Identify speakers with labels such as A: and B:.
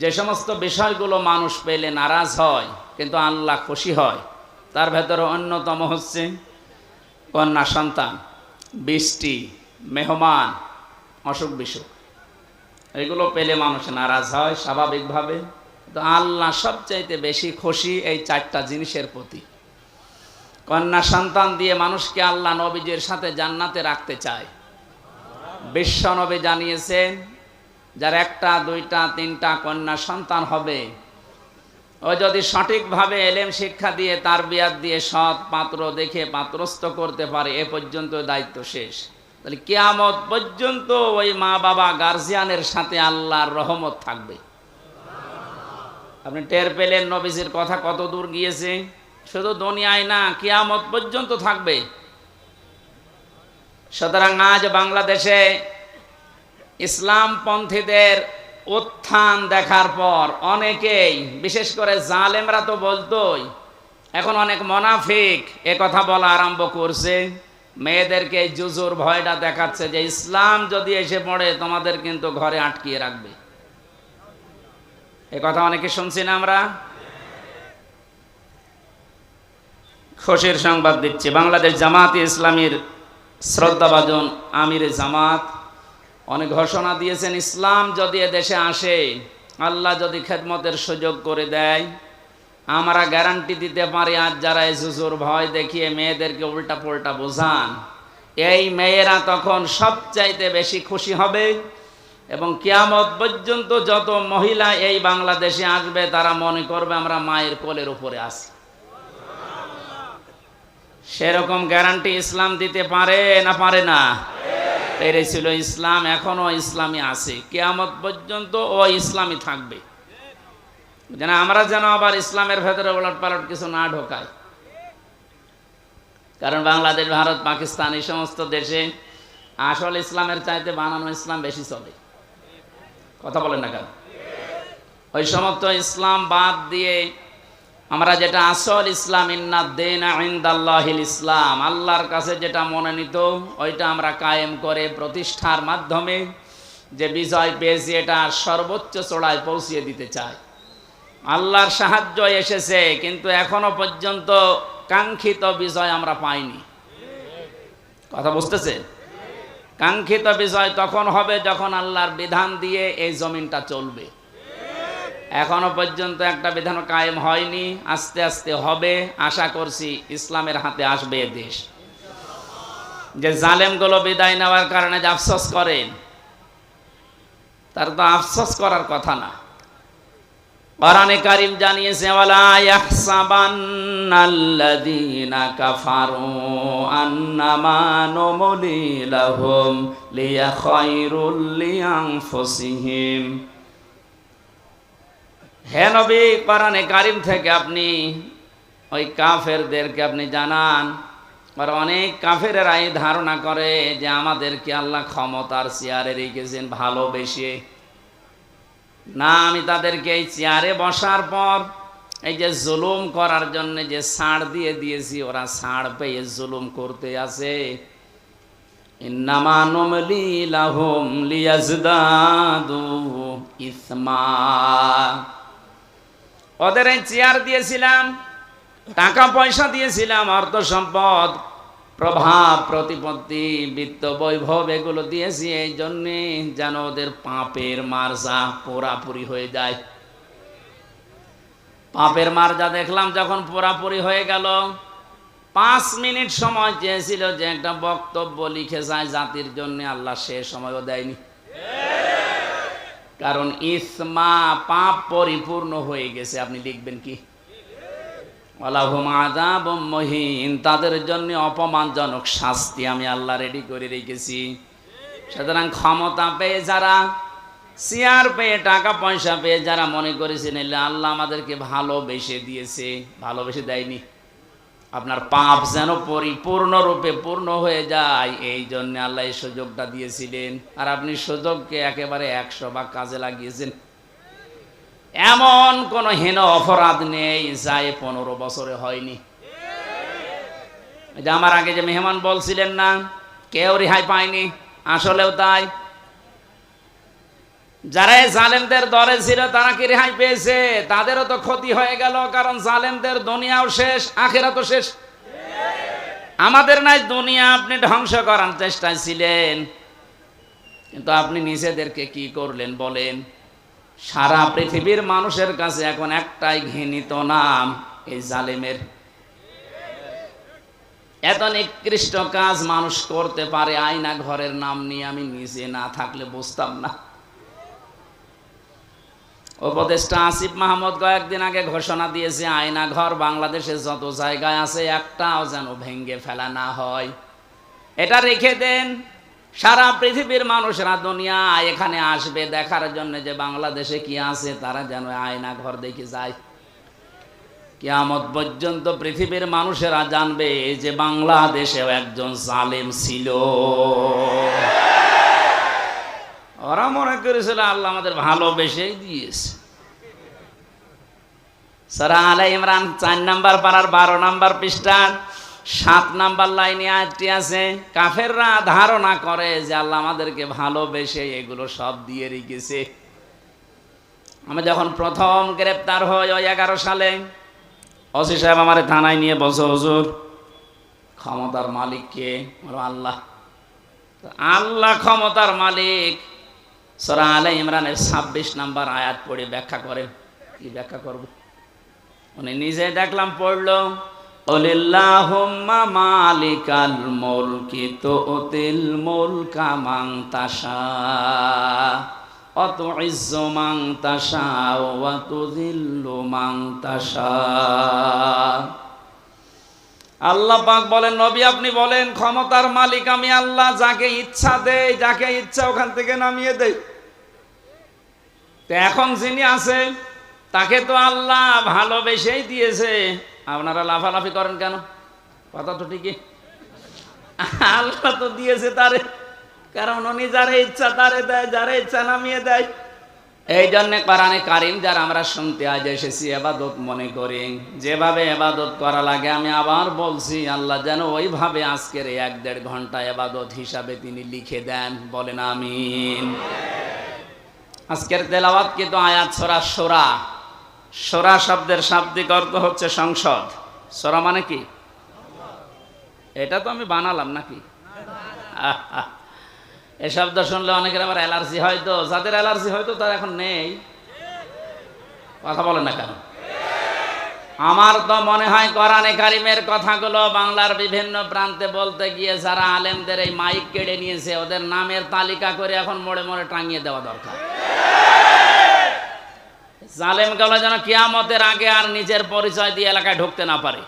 A: যে সমস্ত বিষয়গুলো মানুষ পেলে নারাজ হয়, কিন্তু আল্লাহ খুশি হয়, তার ভেতরে অন্যতম হচ্ছে কন্যা সন্তান, বৃষ্টি, মেহমান, অসুখ বিসুখ। এগুলো পেলে মানুষ নারাজ হয় স্বাভাবিকভাবে। তো আল্লাহ সবচাইতে বেশি খুশি এই চারটা জিনিসের প্রতি। কন্যা সন্তান দিয়ে মানুষকে আল্লাহ নবীজের সাথে জান্নাতে রাখতে চায়। বিশ্ব নবী জানিয়েছেন যার একটা, দুইটা, তিনটা কন্যা সন্তান হবে। ও যদি সঠিকভাবে এলেম শিক্ষা দিয়ে, তার বিয়াদ দিয়ে সৎ পাত্র দেখে পাত্রস্থ করতে পারে, এ পর্যন্ত দায়িত্ব শেষ। তাহলে কেয়ামত পর্যন্ত ওই মা বাবা গার্জিয়ানের সাথে আল্লাহর রহমত থাকবে। আপনি টের পেলেন নবীজির কথা কত দূর গিয়েছে? শুধু দুনিয়ায় না, কেয়ামত পর্যন্ত থাকবে। সুতরাং আজ বাংলাদেশে ইসলামপন্থীদের উত্থান দেখার পর অনেকেই, বিশেষ করে জালেমরা তো বলতোই, এখন অনেক মনাফিক এ কথা বলা আরম্ভ করছে। মেয়েদেরকে জুজুর ভয়টা দেখাচ্ছে যে, ইসলাম যদি এসে পড়ে, তোমাদের কিন্তু ঘরে আটকিয়ে রাখবে। এ কথা অনেকে শুনছি না আমরা? খুশির সংবাদ দিচ্ছি। বাংলাদেশ জামাত ইসলামীর শ্রদ্ধাভাজন আমিরে জামাত অনেক ঘোষণা দিয়েছেন, ইসলাম যদি দেশে আসে, আল্লাহ যদি খেদমতের সুযোগ করে দেয়, আমরা গ্যারান্টি দিতে পারি আজ যারা জুজুর ভয় দেখিয়ে মেয়েদেরকে উল্টা পুল্টা বোঝান, এই মেয়েরা তখন সবচাইতে বেশি খুশি হবে এবং কিয়ামত পর্যন্ত যত মহিলা এই বাংলাদেশে আসবে, তারা মনে করবে আমরা মায়ের কোলের উপরে আসি সেরকম গ্যারান্টি ইসলাম দিতে পারে না পারে না? পেরেছিল ইসলাম, এখনও ইসলামী আছে। কেয়ামত পর্যন্ত ও ইসলামী থাকবে। যেন আমরা যেন আবার ইসলামের ভেতরে ওলট পালট কিছু না ঢোকাই। কারণ বাংলাদেশ, ভারত, পাকিস্তান এই সমস্ত দেশে আসল ইসলামের চাইতে বানানো ইসলাম বেশি চলে। কথা বলেন না কেন? ওই সমস্ত ইসলাম বাদ দিয়ে আমরা যেটা আসল ইসলাম ইন্দাল্লাহিল ইসলাম। আল্লাহর কাছে যেটা মনে নিত ওইটা আমরা কায়েম করে প্রতিষ্ঠার মাধ্যমে যে বিজয় পেয়েছি, এটা সর্বোচ্চ চড়ায় পৌঁছিয়ে দিতে চাই। আল্লাহর সাহায্য এসেছে, কিন্তু এখনও পর্যন্ত কাঙ্ক্ষিত বিজয় আমরা পাইনি। কথা বুঝতেছে? কাঙ্ক্ষিত বিজয় তখন হবে যখন আল্লাহর বিধান দিয়ে এই জমিনটা চলবে। এখনও পর্যন্ত একটা বিধান কায়েম হয়নি, আস্তে আস্তে হবে, আশা করছি ইসলামের হাতে আসবে দেশ। যে জালেমগুলো বিদায় নেওয়ার কারণে যে আফসোস করেন তার তো আফসোস করার কথা না। কোরআনে কারিম জানিয়েছে, ওয়ালা কাফারু হে নবী, কোরআনে কারিম থেকে আপনি ওই কাফেরদেরকে আপনি জানান। আর অনেক কাফেরেরা এই ধারণা করে যে আমাদেরকে আল্লাহ ক্ষমতার চেয়ারে রেখেছেন, ভালোবেসে। না, আমি তাদেরকে এই চেয়ারে বসার পর এই যে জুলুম করার জন্য যে ছাড় দিয়ে দিয়েছি, ওরা ছাড় পেয়ে জুলুম করতে ইন্নামানুমলি লাহুম লিয়াজদাদু ইসমা। ওদের এই চেয়ার দিয়েছিলাম, টাকা পয়সা দিয়েছিলাম অর্থ সম্পদ প্রভাব, প্রতিপত্তি, বিত্ত, বৈভব, এগুলো দিয়েছি। এই জন্যে যেন ওদের পাপের মার্জা পোড়াপুরি হয়ে যায়। পাপের মার্জা দেখলাম যখন পোড়াপুরি হয়ে গেল, পাঁচ মিনিট সময় চেয়েছিল যে একটা বক্তব্য লিখে যায় জাতির জন্য, আল্লাহ সে সময়ও দেয়নি। কারণ ইসমা পাপ পরিপূর্ণ হয়ে গেছে, আপনি লিখবেন কি? মহিন, তাদের জন্য অপমানজনক শাস্তি আমি আল্লাহ রেডি করে রেখেছি। সুতরাং ক্ষমতা পেয়ে যারা চেয়ার পেয়ে, টাকা পয়সা পেয়ে যারা মনে করেছেন আল্লাহ আমাদেরকে ভালোবেসে দিয়েছে। ভালোবেসে দেয়নি। আপনার পাপ যেন পরিপূর্ণরূপে পূর্ণ হয়ে যায়, এই জন্য আল্লাহ এই সুযোগটা দিয়েছিলেন। আর আপনি সুযোগকে একেবারে একশো ভাগ কাজে লাগিয়েছেন। এমন কোন হেন অপরাধ নেই যায় পনেরো বছরে হয়নি। যে আমার আগে যে মেহমান বলছিলেন না, কেউ রেহাই পায়নি, আসলেও তাই। যারা জালেমদের দরে ছিল, তারা কি রেহাই পেয়েছে? তাদেরও তো ক্ষতি হয়ে গেল, কারণ জালেমদের দুনিয়াও শেষ আখেরা তো শেষ। আমাদের নাই দুনিয়া, আপনি ধ্বংস করার চেষ্টায় ছিলেন। কিন্তু আপনি নিজেদেরকে কি করলেন বলেন? সারা পৃথিবীর মানুষের কাছে এখন একটাই ঘৃণিত নাম, এই জালেমের। এত নিকৃষ্ট কাজ মানুষ করতে পারে, আয়না ঘরের নাম নিয়ে আমি নিজে না থাকলে বুঝতাম না। উপদেষ্টা আসিফ মাহমুদ কয়েকদিন আগে ঘোষণা দিয়েছে, আয়না ঘর বাংলাদেশে যত জায়গায় আছে একটাও যেন ভেঙ্গে ফেলা না হয়। এটা রেখে দেন, সারা পৃথিবীর মানুষরা দুনিয়া এখানে আসবে দেখার জন্য যে বাংলাদেশে কি আছে, তারা যেন আয়না ঘর দেখে যায়। কিয়ামত পর্যন্ত পৃথিবীর মানুষেরা জানবে যে বাংলাদেশেও একজন জালেম ছিল। ওরা মনে করেছিল আল্লাহ আমাদের ভালোবেসেই দিয়েছে। সারা আলাই ইমরান চার নাম্বার পাড়ার বারো নাম্বার পৃষ্ঠা সাত নাম্বার লাইনে আটটি আছে, কাফেররা ধারণা করে যে আল্লাহ আমাদেরকে ভালোবেসে এগুলো সব দিয়ে রেখেছে। আমি যখন প্রথম গ্রেপ্তার হই ওই এগারো সালে, ওসি সাহেব আমার থানায় নিয়ে বসে হুজুর, ক্ষমতার মালিক কে? বলো, আল্লাহ। আল্লাহ ক্ষমতার মালিক সরা আলে ইমরানের ছাব্বিশ নাম্বার আয়াত পড়ে ব্যাখ্যা করেন। কি ব্যাখ্যা করব? উনি নিজে দেখলাম পড়ল, অলিল্লাহুম্মা মালিকাল মুলকি তুতিল মুলকা মান তাশা অত ইজ্জু মান তাশা, ওয়া তুযিল্লু মান তাশা। আল্লাহ পাক বলেন, নবী আপনি বলেন, ক্ষমতার মালিক আমি আল্লাহ, যাকে ইচ্ছা দেই, যাকে ইচ্ছা ওখান থেকে নামিয়ে দেই। তো এখন যিনি আছে তাকে তো আল্লাহ ভালোবেসেই দিয়েছে। আপনারা লাফালাফি করেন কেন? কথা তো ঠিকই। আল্লাহ তো দিয়েছে তারে, কারণ উনি যারে ইচ্ছা তারে দেয়, যারে ইচ্ছা নামিয়ে দেয়। এই জন্য কোরআনে কারিম যারা আমরা শুনতে আজ এসেছি এবাদত মনে করি। যেভাবে এবাদত করা লাগে, আমি আবার বলছি, আল্লাহ যেন ওইভাবে আজকের এক দেড় ঘণ্টা এবাদত হিসাবে তিনি লিখে দেন। বলেন আমিন। আজকের তেলাওয়াত কিন্তু আয়াত সরা সোরা সোরা শব্দের শাব্দিক অর্থ হচ্ছে সংসদ। সোরা মানে কি? এটা তো আমি বানালাম নাকি? আহ। এ শব্দ শুনলে অনেকের আবার অ্যালার্জি হয়তো যাদের অ্যালার্জি হয়তো তার এখন নেই। কথা বলে না কেন? আমার তো মনে হয় কোরআনে কারিমের কথাগুলো বাংলার বিভিন্ন প্রান্তে বলতে গিয়ে যারা আলেমদের এই মাইক কেড়ে নিয়েছে, ওদের নামের তালিকা করে এখন মোড়ে মোড়ে টাঙিয়ে দেওয়া দরকার। জালেম গেল যেন কিয়ামতের আগে আর নিজের পরিচয় দিয়ে এলাকায় ঢুকতে না পারে।